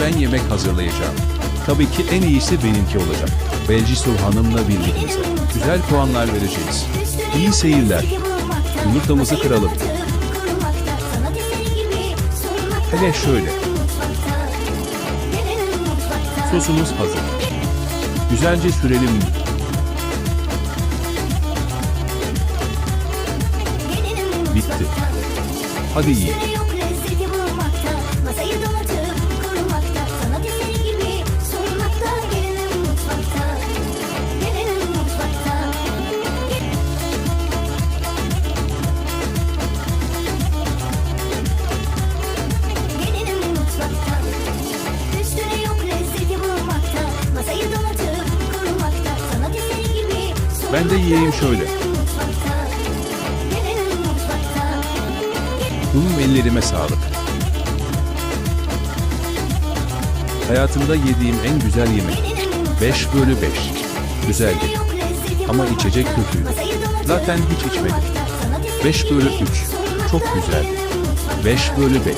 ben yemek hazırlayacağım. Tabii ki en iyisi benimki olacak. Belcisu Hanım'la birlikte güzel puanlar vereceğiz. İyi seyirler. Yumurtamızı kıralım. Hele şöyle. Sosumuz hazır. Güzelce sürelim. Bitti. Hadi yiyin. Ben de yiyeyim şöyle. Bunun ellerime sağlık. Hayatımda yediğim en güzel yemek. 5 bölü 5. Güzeldi. Ama içecek kötüydü. Zaten hiç içmedim. 5 bölü 3. Çok güzeldi. 5 bölü 5.